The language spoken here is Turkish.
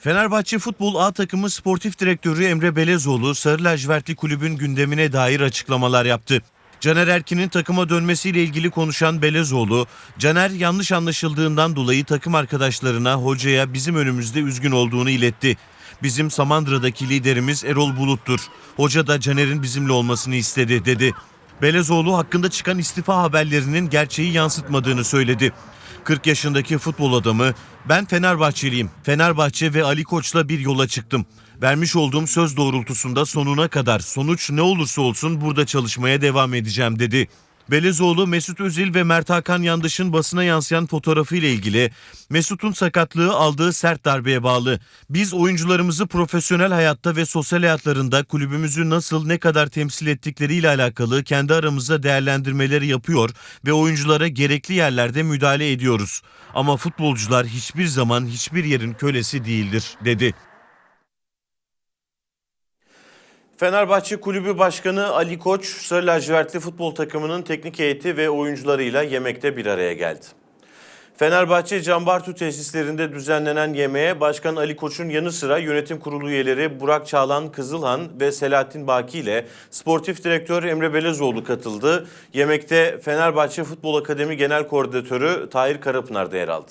Fenerbahçe Futbol A takımı sportif direktörü Emre Belezoğlu Sarı Lacivertli kulübün gündemine dair açıklamalar yaptı. Caner Erkin'in takıma dönmesiyle ilgili konuşan Belezoğlu, Caner yanlış anlaşıldığından dolayı takım arkadaşlarına, hocaya bizim önümüzde üzgün olduğunu iletti. Bizim Samandıra'daki liderimiz Erol Bulut'tur. Hoca da Caner'in bizimle olmasını istedi dedi. Belezoğlu hakkında çıkan istifa haberlerinin gerçeği yansıtmadığını söyledi. 40 yaşındaki futbol adamı ben Fenerbahçeliyim. Fenerbahçe ve Ali Koç'la bir yola çıktım. Vermiş olduğum söz doğrultusunda sonuna kadar sonuç ne olursa olsun burada çalışmaya devam edeceğim dedi. Belezoğlu Mesut Özil ve Mert Hakan Yandaş'ın basına yansıyan fotoğrafı ile ilgili Mesut'un sakatlığı aldığı sert darbeye bağlı. Biz oyuncularımızı profesyonel hayatta ve sosyal hayatlarında kulübümüzü nasıl ne kadar temsil ettikleriyle alakalı kendi aramızda değerlendirmeleri yapıyor ve oyunculara gerekli yerlerde müdahale ediyoruz. Ama futbolcular hiçbir zaman hiçbir yerin kölesi değildir dedi. Fenerbahçe Kulübü Başkanı Ali Koç, Sarı Lacivertli futbol takımının teknik heyeti ve oyuncularıyla yemekte bir araya geldi. Fenerbahçe Cambartu tesislerinde düzenlenen yemeğe Başkan Ali Koç'un yanı sıra yönetim kurulu üyeleri Burak Çağlan Kızılhan ve Selahattin Baki ile sportif direktör Emre Belezoğlu katıldı. Yemekte Fenerbahçe Futbol Akademi Genel Koordinatörü Tahir Karapınar da yer aldı.